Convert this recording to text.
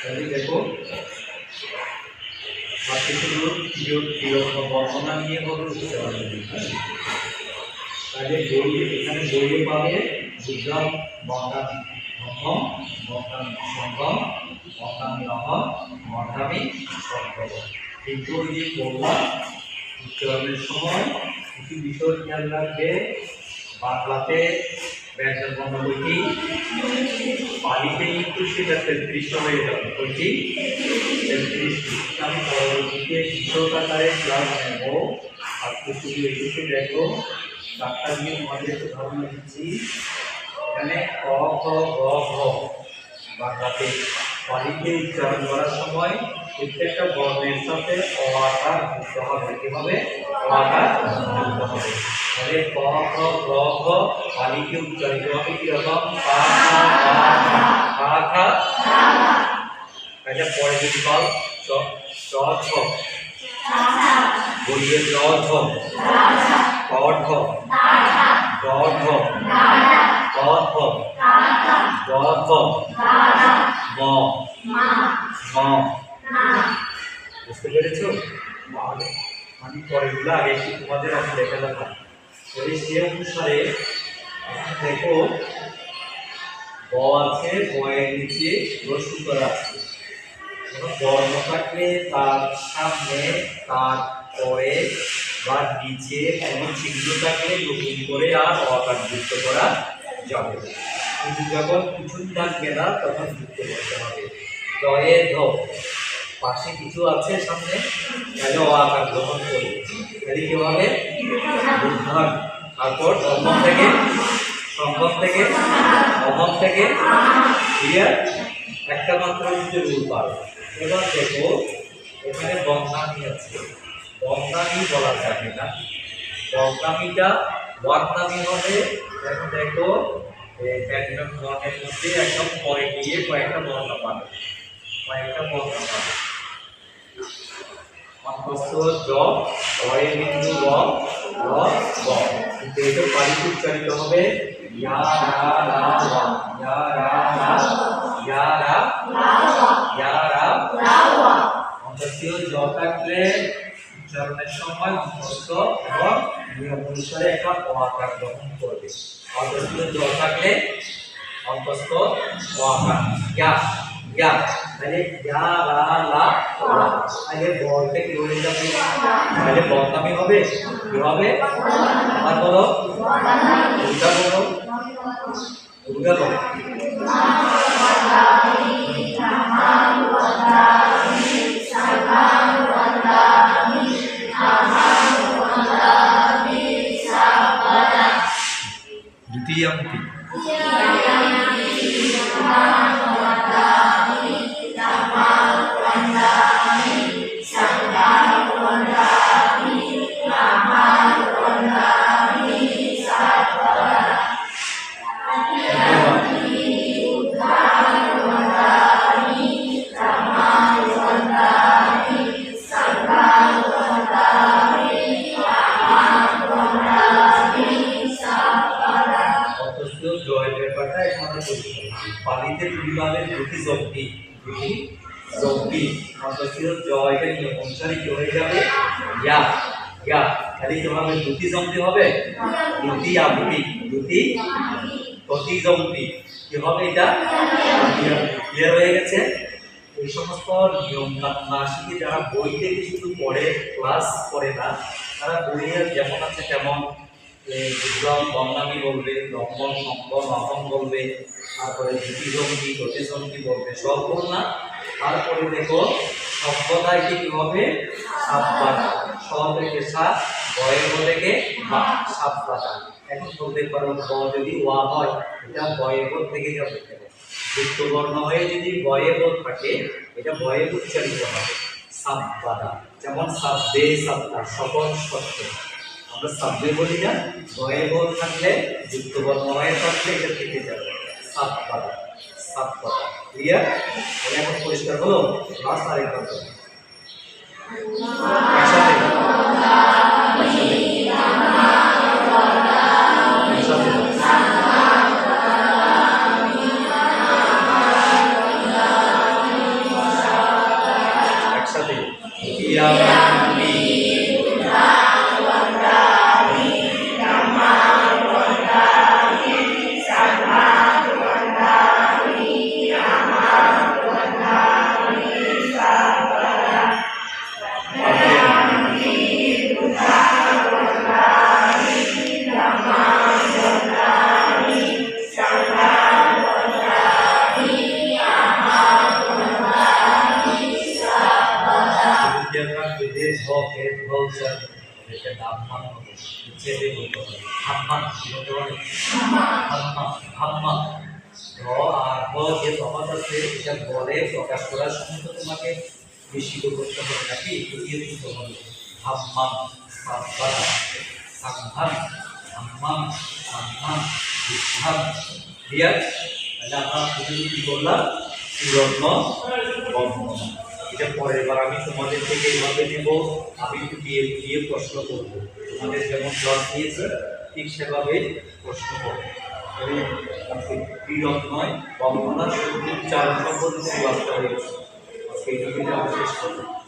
তাহলে দেখো বর্ণনা নিয়ে বলো উচ্চারণ হ্যাঁ? তাহলে বইয়ে, এখানে বইয়ে পাবে বুদ্ধম বন্ধামি প্রথম বন্ধামি সঙ্গম বন্ধামি অহম বন্ধামি সঙ্গম কিন্তু ওই যে বললাম, উচ্চারণের সময় কিছু বিষয় খেয়াল রাখবে, বাংলাতে ব্যঞ্জন বর্ণ বইটি, পানিতে কিন্তু সেটা তেত্রিশটা হয়ে যাবে বইটি তেত্রিশটি। আমি পরবর্তীতে বিষয় আকারে ক্লাস নেব। আর শুধু এটুকু দেখো চারটা দিয়ে তোমাদের একটু ধারণা দিচ্ছি। এখানে ক, খ, গ, ঘ পানিতে উচ্চারণ করার সময় প্রত্যেকটা বর্ণের সাথে অ আকার যুক্ত হবে। কি হবে? অ আকার যুক্ত হবে। তাহলে ক, খ, গ ঘ পানিতে উচ্চারিত হবে কীরকম কা খা খা এটা পরে যদি বল চ ছ। বলিয়ে জ, ঝ। ক ঢ ড ঢ ক থ গ থ ম। ম বুঝতে পেরেছ? ভালো আমি পরেরগুলো আগে একটু তোমাদের আমি দেখে তাহলে সে অনুসারে দেখো ব আছে, বয়ের নিচে রসুন করা আছে। কোনো বর্ণ থাকলে তার সামনে, তার পরে বা নিচে কোনো চিহ্ন থাকলে নতুন করে আর অকার যুক্ত করা যাবে কিন্তু যখন কিছুই থাকবে না, তখন যুক্ত করতে হবে। দয়ে ধ, পাশে কিছু আছে সামনে অ আকার গ্রহণ করবে। তাহলে কি হবে বুদ্ধান তারপর অমন থেকে সম্ভব থেকে অমন থেকে ক্লিয়ার একটা মাত্র কিন্তু রুল পাবে এবার দেখো, এখানে বন্ধানি আছে। বন্ধানি বলা যাবে না। বন্ধানিটা বন্ধানি হবে এখন দেখো ব্যঞ্জন বর্ণের মধ্যে একদম পরে গিয়ে কয়েকটা বর্ণ পাবে। কয়েকটা বর্ণ পাবে। অন্তস্থ জ পরে বিন্দু র র গ কিন্তু এটা বাড়িতে উচ্চারিত হবে ইয়া রা রা ইয়া রা রা ইয়া রা ইয়া রা অন্তস্থ জ থাকলে উচ্চারণের সময় অন্তস্থ এবং নিয়ম অনুসারে একটা অ গ্রহণ করবে। অন্তস্থ জ থাকলে অন্তস্থ অ আকার ইয়া ইয়া তাহলে ইয়া রা লা লা তাহলে বলতে কি হয়ে যাবে তাহলে বদনামি হবে কি হবে আর বলো উল্টা বলো উল্টা বলো দ্বিতীয়ামুখী দুটি জব্দি দুটি জব্দি অথচ জয়টা নিয়ম অনুসারে হয়ে যাবে? ইয়া ইয়া, খালি তোমাদের দুটি জব্দি হবে? দুটি আবৃত্তি দুটি প্রতি জব্দি কি হবে এটা? ক্লিয়ার হয়ে গেছে? এই সমস্ত নিয়ম কানুন যারা বই থেকে শুধু পড়ে, ক্লাস করে না, তারা বইয়ের যেমন আছে তেমন বিক্রম বলবে লম্বন সম্বন অহম বলবে, তারপরে জ্যোতি জঙ্গি বলবে সব বল না তারপরে দেখো, সভ্যতায় কি হবে সাপ বাটা স সাপ বয়ের থেকে বা সাপ বাটা এখন বলতে পারো, ব যদি ওয়া হয়, এটা বয়ের থেকে যাবে। যুক্ত বর্ণ হয়ে যদি বয়ে বোধ থাকে, এটা বয়ে উচ্চারিত হবে। সাপ বাটা যেমন সাব্বে সাপ্তা সকল সত্য। আমরা সাবজে বলি না ছয় বল থাকলে, যুক্ত বল নয় থাকলে এটা থেকে যাবে। সাত পাতা সাত পাতা। ক্লিয়ার তাহলে এখন পরিষ্কার হলো? লাস্ট আরেকবার। এর ভৌচার এটা নামমান হবে। ছেলে বলতে র আর ব যে তফাৎ আছে প্রকাশ করার সময় তো তোমাকে বিস্মিত করতে হবে নাকি? ফুটিয়ে তুলতে হবে। হাম্মাম সাব্বারা সাংহাম হাম্মাম সাংহাম বিহাম ক্লিয়ার? তাহলে আমরা করলাম? পুরন্য বন্ধনা এটা পরে। এবার আমি তোমাদের থেকে এইভাবে নেব। আমি দিয়ে দিয়ে প্রশ্ন করব। তোমাদের যেমন জল দিয়েছে, ঠিক সেভাবে প্রশ্ন করব। নয়, বঙ্গনা শুধু চার সম্পর্কে ক্লাসটা হয়েছে। সেই জন্য আমরা শেষ করব।